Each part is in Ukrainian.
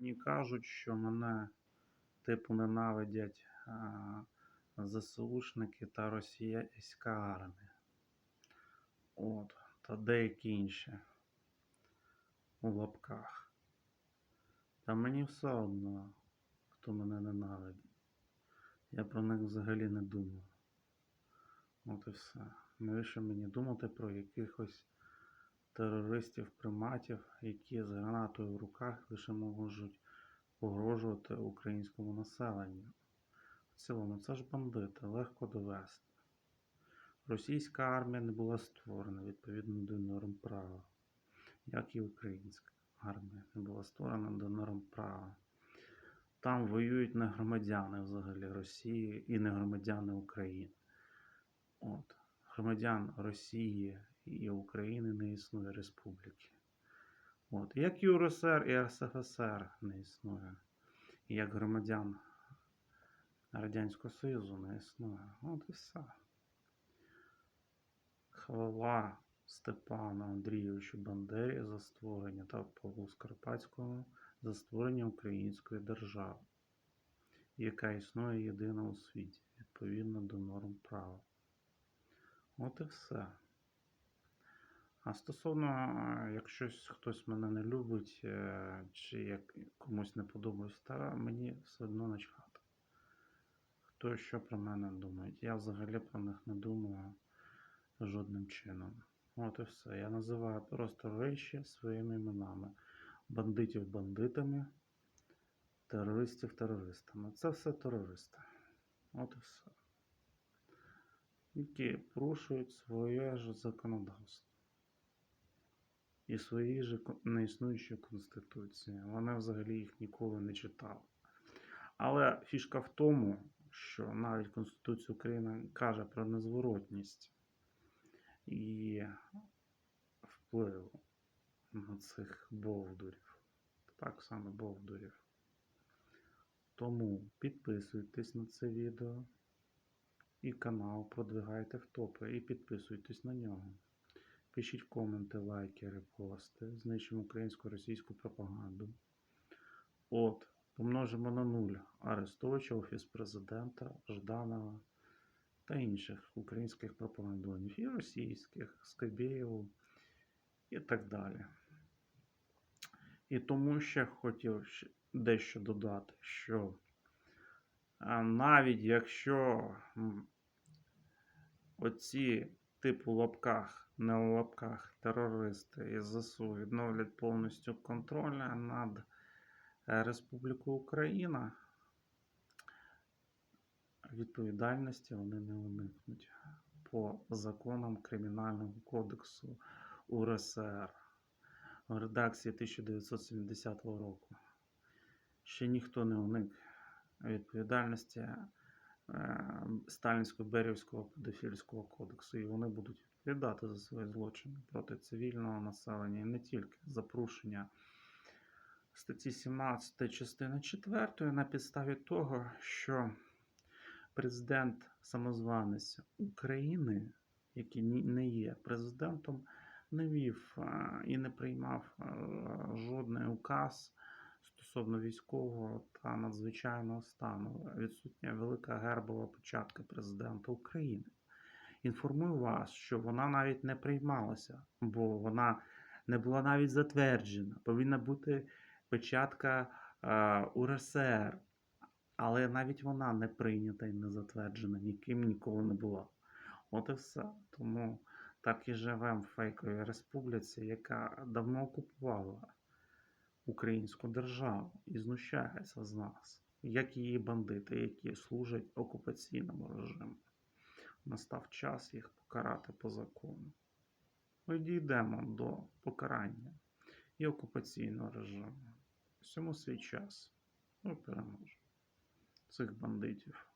Мені кажуть, що мене типу ненавидять а, ЗСУшники та російська армія. От, та деякі інші у лапках. Та мені все одно, хто мене ненавидить. Я про них взагалі не думаю. От і все. Навіщо мені думати про якихось терористів, приматів, які з гранатою в руках лише можуть погрожувати українському населенню. В цілому, це ж бандити, легко довести. Російська армія не була створена відповідно до норм права, як і українська армія не була створена до норм права. Там воюють не громадяни взагалі Росії і не громадяни України. От. Громадян Росії і України не існує республіки. От. Як і УРСР і РСФСР не існує. І як громадян Радянського Союзу не існує. От і все. Хвала Степану Андрійовичу Бандері за створення та Павлу Скарпатському за створення української держави, яка існує єдина у світі, відповідно до норм права. От і все. А стосовно, якщо хтось мене не любить, е, чи як комусь не подобається, та мені все одно начхати. Хто що про мене думає. Я взагалі про них не думаю жодним чином. От і все. Я називаю просто речі своїми іменами. Бандитів бандитами, терористів терористами. Це все терористи. От і все. Які порушують своє ж законодавство і свої ж кон- неіснуючі конституції. Вони взагалі їх ніколи не читали. Але фішка в тому, що навіть Конституція України каже про незворотність і впливу на цих бовдурів. Так само бовдурів. Тому підписуйтесь на це відео і канал продвигайте в топи і підписуйтесь на нього. Пишіть коменти, лайки, репости, знищимо українську російську пропаганду. От, помножимо на нуль Арестовича, Офіс президента, Жданова та інших українських пропагандонів і російських, Скабєєву і так далі. І тому ще хотів дещо додати, що навіть якщо оці типу лапках, не у лапках терористи із ЗСУ відновлять повністю контроль над е, Республікою Україна, відповідальності вони не уникнуть по законам Кримінального кодексу УРСР в редакції 1970 року. Ще ніхто не уник відповідальності е, Сталінського Берівського педофільського кодексу, і вони будуть відповідати за свої злочини проти цивільного населення і не тільки. За статті 17 частини 4 на підставі того, що президент самозванець України, який не є президентом, не вів і не приймав а, жодний указ стосовно військового та надзвичайного стану. Відсутня велика гербова печатка президента України. Інформую вас, що вона навіть не приймалася, бо вона не була навіть затверджена. Повинна бути печатка а, УРСР, але навіть вона не прийнята і не затверджена, ніким ніколи не була. От і все. Тому так і живемо в фейковій республіці, яка давно окупувала українську державу і знущається з нас, як її бандити, які служать окупаційному режиму. Настав час їх покарати по закону. Ми дійдемо до покарання і окупаційного режиму. Всьому свій час. Ми переможемо цих бандитів.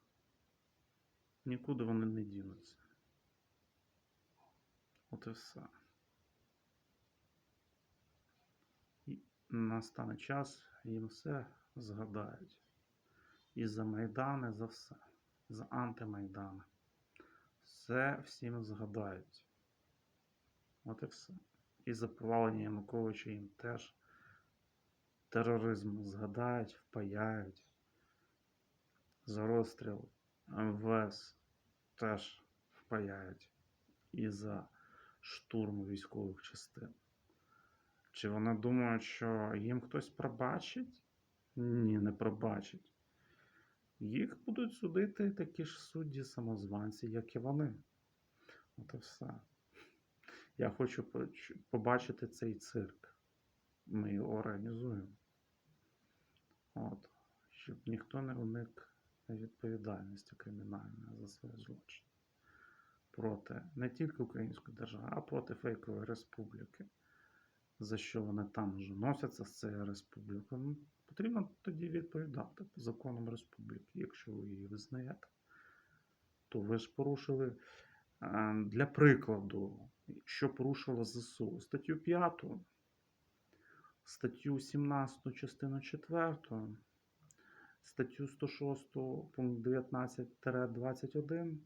Нікуди вони не дінуться. От і все. І настане час, їм все згадають. І за Майдани, за все. За антимайдани. Все всім згадають. От і все. І за повалення Януковича їм теж тероризм згадають, впаяють. За розстріл МВС теж впаяють. І за штурм військових частин. Чи вони думають, що їм хтось пробачить? Ні, не пробачить. Їх будуть судити такі ж судді самозванці, як і вони. От і все. Я хочу побачити цей цирк. Ми його організуємо. От. Щоб ніхто не уник відповідальності кримінальної за свої злочини. Проти не тільки української держави, а проти фейкової республіки. За що вони там вже носяться з цією республікою. Ну, Потрібно тоді відповідати по законам республіки, якщо ви її визнаєте. То ви ж порушили е, для прикладу, що порушило ЗСУ, статтю 5, статтю 17, частину 4, статтю 106, пункт 19-21,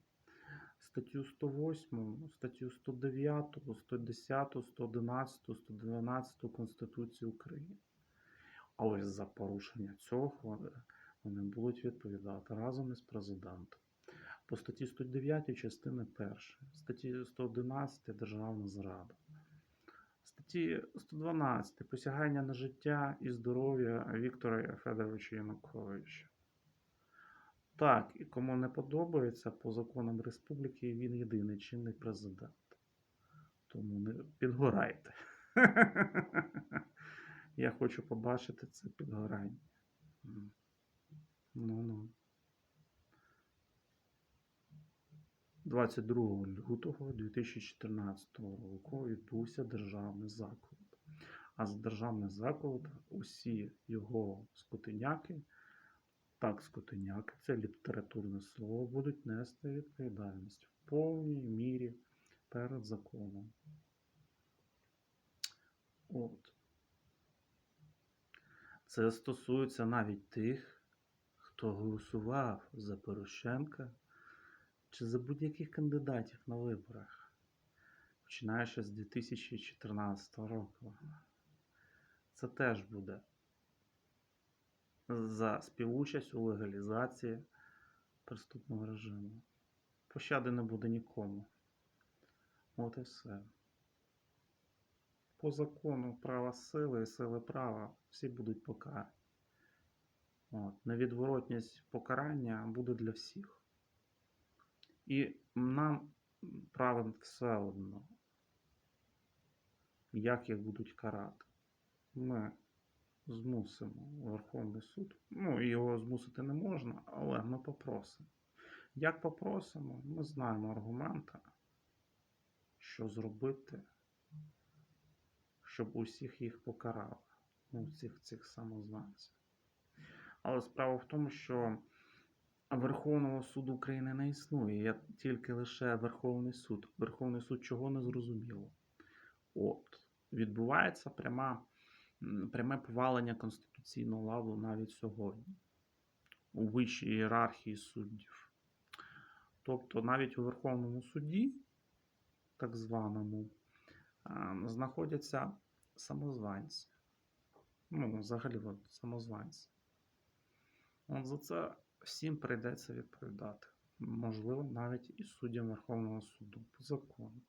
статтю 108, статтю 109, 110, 111, 112 Конституції України. А ось за порушення цього вони будуть відповідати разом із президентом. По статті 109 частини 1, статті 111 Державна зрада. Статті 112 посягання на життя і здоров'я Віктора Федоровича Януковича. Так, і кому не подобається по законам республіки, він єдиний чинний президент. Тому не підгорайте. Я хочу побачити це підгорання. Ну-ну. 22 лютого 2014 року відбувся державний заклад. А за державний заклад усі його скотиняки, так, скотиняки, це літературне слово, будуть нести відповідальність в повній мірі перед законом. От. Це стосується навіть тих, хто голосував за Порошенка чи за будь-яких кандидатів на виборах, починаючи з 2014 року. Це теж буде за співучасть у легалізації преступного режиму. Пощади не буде нікому. От і все. По закону права сили і сили права всі будуть покарані. От. Невідворотність покарання буде для всіх. І нам правим все одно, як їх будуть карати. Ми змусимо Верховний суд. Ну, його змусити не можна, але ми попросимо. Як попросимо, ми знаємо аргументи, що зробити, щоб усіх їх покарали. Ну, всіх цих самозванців. Але справа в тому, що Верховного суду України не існує. Є тільки лише Верховний суд. Верховний суд чого не зрозуміло. От, відбувається пряма, пряме повалення конституційного ладу навіть сьогодні у вищій ієрархії суддів. Тобто навіть у Верховному суді, так званому, знаходяться самозванці. Ну, взагалі, от, самозванці. От за це всім прийдеться відповідати. Можливо, навіть і суддям Верховного суду по закону.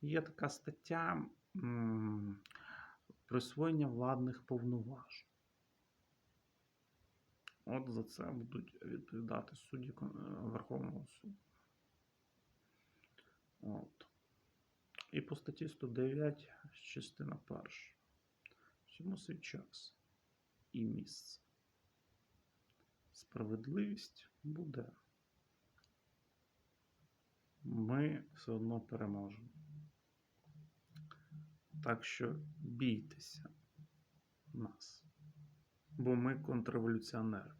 Є така стаття присвоєння владних повноважень. От за це будуть відповідати судді е, Верховного суду. От. І по статті 109, частина перша. Всьому свій час і місце. Справедливість буде. Ми все одно переможемо. Так що бійтеся нас, бо ми контрреволюціонери.